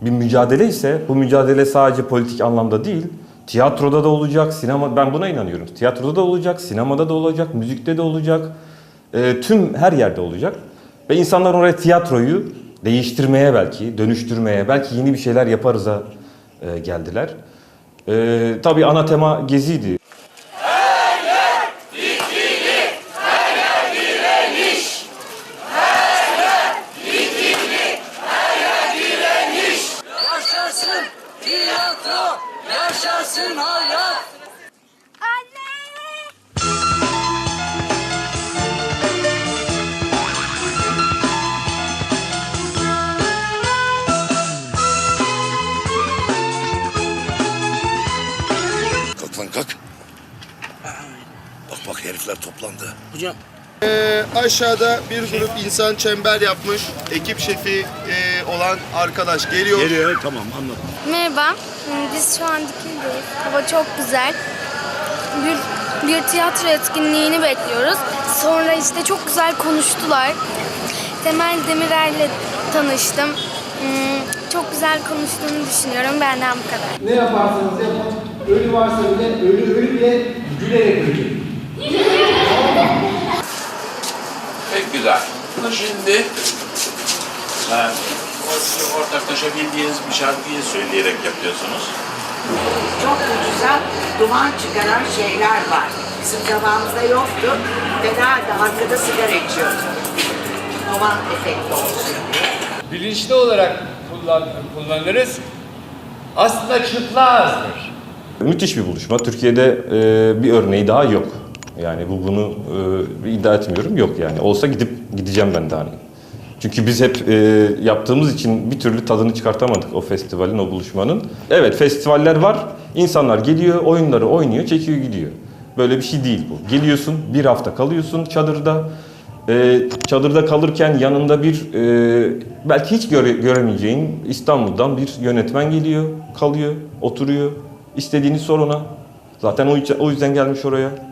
bir mücadele ise bu mücadele sadece politik anlamda değil, tiyatroda da olacak, sinema ben buna inanıyorum. Tiyatroda da olacak, sinemada da olacak, müzikte de olacak. e, tüm her yerde olacak. Ve insanlar oraya tiyatroyu değiştirmeye belki, dönüştürmeye, belki yeni bir şeyler yaparız'a e, geldiler. E, tabii ana tema geziydi. Yaşasın tiyatro, yaşasın hayat. Kalk lan kalk. Bak bak herifler toplandı. Hocam Ee, aşağıda bir grup insan çember yapmış. Ekip şefi e, olan arkadaş geliyor. Geliyor tamam anladım. Merhaba, biz şu an Dikili'deyiz. Hava çok güzel. Bir, bir tiyatro etkinliğini bekliyoruz. Sonra işte çok güzel konuştular. Temel Demirer'le tanıştım. Hmm, Çok güzel konuştuğunu düşünüyorum. Benden bu kadar. Ne yaparsanız yapın, ölü varsa bile ölü ölü bile gülerek ölün. Güzel. Şimdi ben o- ortaklaşa bildiğiniz bir şarkıyı söyleyerek yapıyorsunuz. çok ucuza duman çıkaran şeyler var. Bizim zamanımızda yoktu. Halde arkada sigara içiyorduk. Duman efekti olsun diye. bilinçli olarak kullan, kullanırız. Aslında çıplazdır. Müthiş bir buluşma. Türkiye'de e, bir örneği daha yok. Yani bu bunu e, iddia etmiyorum. Yok yani. Olsa gidip gideceğim ben de hani. Çünkü biz hep e, yaptığımız için bir türlü tadını çıkartamadık o festivalin, o buluşmanın. Evet festivaller var. İnsanlar geliyor, oyunları oynuyor, çekiyor gidiyor. Böyle bir şey değil bu. Geliyorsun, bir hafta kalıyorsun çadırda. E, çadırda kalırken yanında bir e, belki hiç göre, göremeyeceğin İstanbul'dan bir yönetmen geliyor, kalıyor, oturuyor. İstediğini sor ona. Zaten o, o yüzden gelmiş oraya.